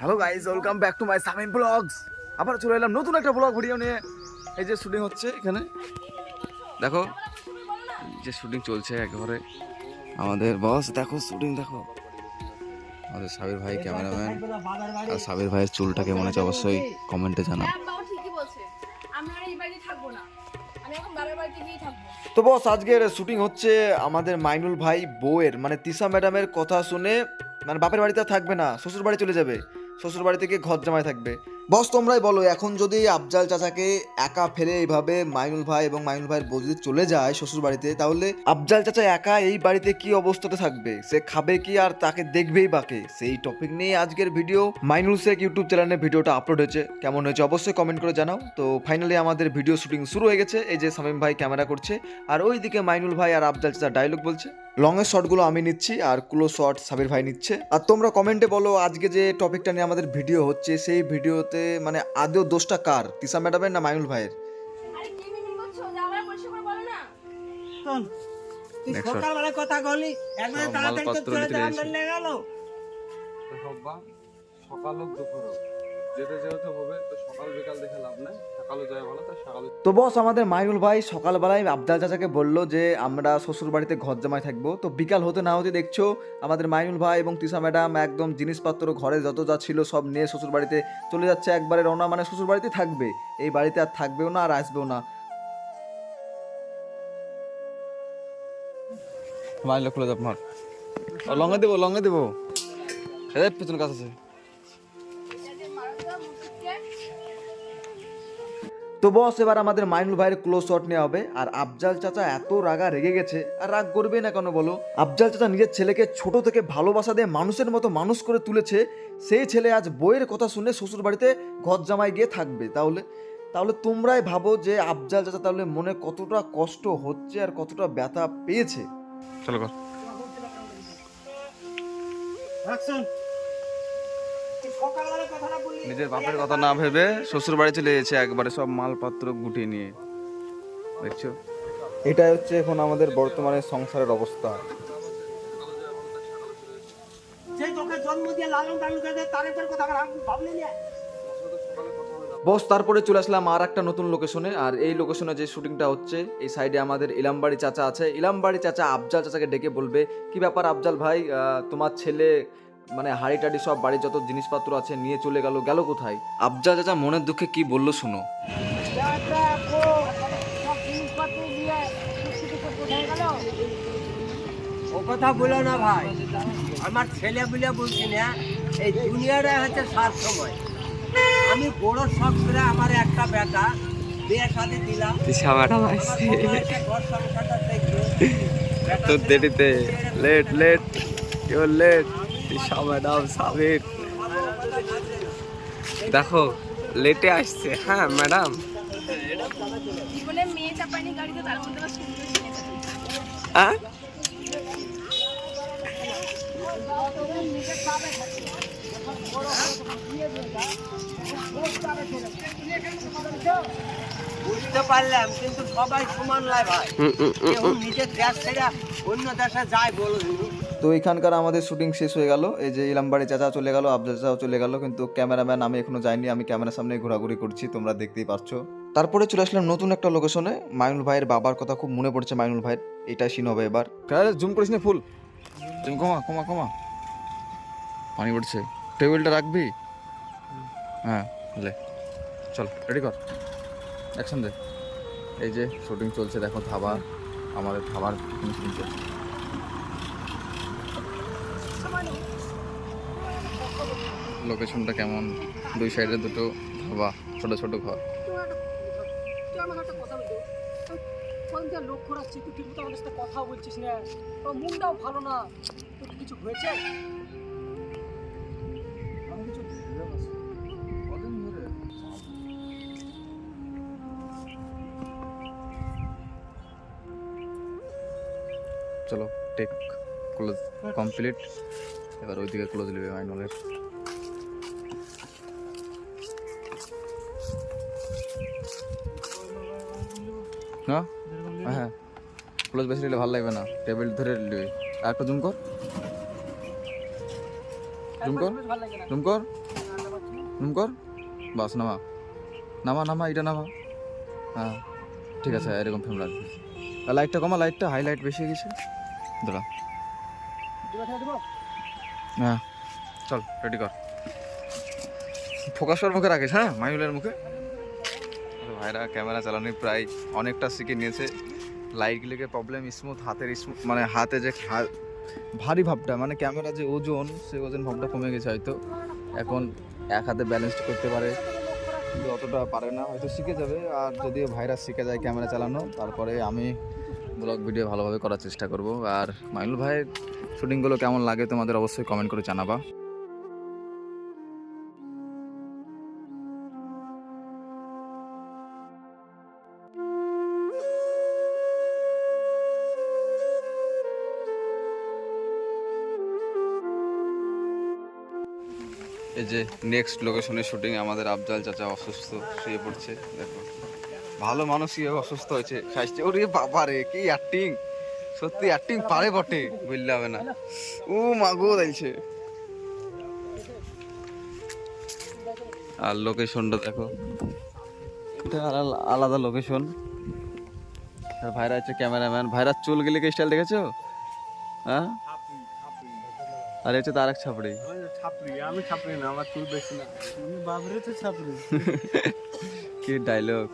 Hello guys welcome back to my Samim vlogs আবার চলে এলাম নতুন একটা ব্লগ ভিডিও নিয়ে। এই যে শুটিং হচ্ছে এখানে। দেখো যে শুটিং চলছে একেবারে। আমাদের বস দেখো শুটিং দেখো। আমাদের সাবির ভাই ক্যামেরাম্যান আর সাবির ভাইয়ের চুলটা কেমন আছে অবশ্যই কমেন্টে জানাও। তো বস আজকের শুটিং হচ্ছে আমাদের মাইনুল ভাই বউয়ের। মানে তিশা ম্যাডামের কথা শুনে মানে বাপের বাড়িতে আর থাকবে না শ্বশুর বাড়ি চলে যাবে। শ্বশুর বাড়ি থেকে ঘর জামাই থাকবে। বস, তোমরাই বলো, এখন যদি আফজাল চাচাকে একা ফেলে এইভাবে মাইনুল ভাই এবং মাইনুল ভাইয়ের বউ চলে যায় শ্বশুর বাড়িতে তাহলে আফজাল চাচা একা এই বাড়িতে কি অবস্থাতে থাকবে? সে খাবে কি আর তাকে দেখবেই বাকে? সেই টপিক নিয়ে আজকের ভিডিও মাইনুল শেখ ইউটিউব চ্যানেলে ভিডিওটা আপলোড হয়েছে। কেমন হয়েছে অবশ্যই কমেন্ট করে জানাও। তো ফাইনালি আমাদের ভিডিও শুটিং শুরু হয়ে গেছে। এই যে সামিম ভাই ক্যামেরা করছে। আর ওইদিকে মাইনুল ভাই আর আফজাল চাচা ডায়লগ বলছে। লং এর শটগুলো আমি নিচ্ছি আর ক্লোজ শট সাবির ভাই নিচ্ছে। আর তোমরা কমেন্টে বলো, আজকে যে টপিকটা নিয়ে আমাদের ভিডিও হচ্ছে, সেই ভিডিওতে মানে আদৌ দোষটা কার? তিসা ম্যাডামের না মাইনুল ভাইয়ের? আরে কি মিমিং করছ যা আবার পরিষ্কার করে বলো না। শোন, তুই Next shot. সকালবেলায় কথা বলি একবার তাড়াতাড়ি তো চলে নিতে যাওয়া রয়েছে। মিলে গেল। হব্বা সকাল হোক দুপুর হোক যেতে যেহেতু হবে তো সকাল বিকাল দেখে লাভ নাই। সকালে যায় ভালো তো সকালে তো বস আমাদের মাইনুল ভাই সকালবেলায় আবদাল চাচাকে বলল যে আমরা শ্বশুর বাড়িতে ঘর জামাই থাকব। তো বিকাল হতে না হতে দেখছ আমাদের মাইনুল ভাই এবং তিসা ম্যাডাম একদম জিনিসপত্র ঘরে যত যা ছিল সব নিয়ে শ্বশুর বাড়িতে চলে যাচ্ছে। একবারে রওনা মানে শ্বশুর বাড়িতে থাকবে। এই বাড়িতে আর থাকবেও না আর আসবেও না। মাইল খুলে লঙ্গে দেবো লঙ্গে দেবো। পিছনে পেছনে কাজ আছে। তো বস এবার আমাদের মাইনুল ভাইয়ের ক্লোজ শট নেওয়া হবে। আর আফজাল চাচা এত রাগা রেগে গেছে। আর রাগ করবে না কেন বলো? আফজাল চাচা নিজের ছেলেকে ছোট থেকে ভালোবাসা দিয়ে মানুষের মতো মানুষ করে তুলেছে। সেই ছেলে আজ বইয়ের কথা শুনে শ্বশুর বাড়িতে ঘর জামাই গিয়ে থাকবে। তাহলে তাহলে তোমরাই ভাবো যে আফজাল চাচা তাহলে মনে কতটা কষ্ট হচ্ছে আর কতটা ব্যথা পেয়েছে। চলো কর। কথাটা নিজের বাপের কথা না ভেবে শ্বশুর বাড়ি চলে গেছে একবারে সব মালপত্র গুটিয়ে নিয়ে। দেখছ? এটাই হচ্ছে এখন আমাদের বর্তমানে সংসারের অবস্থা। বস তারপরে চলে আসলাম আর একটা নতুন লোকেশনে আর এই লোকেশনে যে শুটিংটা হচ্ছে এই সাইডে আমাদের ইলামবাড়ি চাচা আছে। ইলামবাড়ি চাচা আফজাল চাচাকে ডেকে বলবে কি ব্যাপার আফজাল ভাই? আহ, তোমার ছেলে মানে হাড়ি টাড়ি সব বাড়ির যত জিনিসপত্র আছে নিয়ে চলে গেল গেল কোথায়? আফজাল চাচা মনের দুঃখে কি বলল শুনো? ও কথা বলো না ভাই। আমার ছেলে বলে বলছি না এই দুনিয়াটা হচ্ছে সাত সময়। আমি বড় শখ করে আমার একটা বেটা বিয়ে শাদি দিলাম। তো দেরিতে late late you late madam Sabir দেখো লেটে আসছে। হ্যাঁ ম্যাডাম। হ্যাঁ? বুঝতে পারলাম কিন্তু সবাই সমান নয় ভাই। নিজের দেশ ছেড়ে অন্য দেশে যায় বলো। তো এখানকার আমাদের শুটিং শেষ হয়ে গেল। এই যে ইলামবাড়ি চাচা চলে গেল আফজাল চাচাও চলে গেল কিন্তু ক্যামেরাম্যান আমি এখনও যাইনি আমি ক্যামেরার সামনে ঘোরাঘুরি করছি তোমরা দেখতেই পারছ। তারপরে চলে আসলাম নতুন একটা লোকেশনে মাইনুল ভাইয়ের বাবার কথা খুব মনে পড়ছে মাইনুল ভাইয়ের এটাই সিন হবে এবার। জুম করিস না ফুল। জুম কমা কমা কমা। পানি পড়ছে। টেবিলটা রাখবি? হ্যাঁ লে। চল রেডি কর। অ্যাকশন দে। এই যে শুটিং চলছে দেখো ধাবা। আমাদের ধাবার। শুটিং চলছে লোকেশনটা কেমন? দুই সাইডে দুটো ধাবা, ছোট ছোট ঘর। লক্ষ্য রাখছি তুই সাথে কথা বলছিস না তোর মুখটাও ভালো না কিছু হয়েছে আমি কিছু চলো টেক ক্লোজ কমপ্লিট এবার ওইদিকে ক্লোজ নেবে মাইনুলের না? হ্যাঁ। ক্লোজ বেশি নিলে ভালো লাগবে না। টেবিল ধরে নেবে। আর একটা জুম কর। জুম কর। জুম কর। নুম কর। বাস, নামা। নামা নামা এটা নামা। হ্যাঁ। ঠিক আছে, এরকম ফ্রেম লাইটটা কমা লাইটটা হাইলাইট বেশি গেছে। দাঁড়া। হ্যাঁ চল রেডি কর। ফোকাস কর মুখে রাখিস হ্যাঁ মাইনুলের মুখে। ভাইরা, ক্যামেরা চালানোর প্রায় অনেকটা শিখে নিয়েছে। লাইটগুলোকে প্রবলেম স্মুথ হাতের স্মুথ মানে হাতে যে ভারী ভাবটা মানে ক্যামেরা যে ওজন, সে ওজন ভাবটা কমে গেছে হয়তো। এখন এক হাতে ব্যালেন্স করতে পারে। অতটা পারে না, হয়তো শিখে যাবে। আর যদিও ভাইরাস শিখে যায় ক্যামেরা চালানো, তারপরে আমি ব্লগ ভিডিও ভালোভাবে করার চেষ্টা করব। আর মাইনুল ভাইয়ের শুটিংগুলো কেমন লাগে তোমাদের অবশ্যই কমেন্ট করে জানাবা। এই যে নেক্সট লোকেশনে শুটিং আমাদের আফজাল চাচা অসুস্থ, শুয়ে পড়ছে, দেখো। ভালো মানুষই অসুস্থ হয়েছে স্বাস্থ্য ওরে বাবা রে কি অ্যাক্টিং সত্যি অ্যাক্টিং পারে বটে বললে হবে না ও মাগো দিলছে আর লোকেশনটা দেখো। এটা আলাদা লোকেশন ভাইরা হচ্ছে ক্যামেরাম্যান ভাইরা চুল গেলে কি স্টাইল দেখেছ? হ্যাঁ? আর হচ্ছে তার এক ছাপড়ি। ছাপড়ি আমি ছাপড়ি না আমার চুল বেশি না। বাবরে তো ছাপড়ি। কি ডায়লগ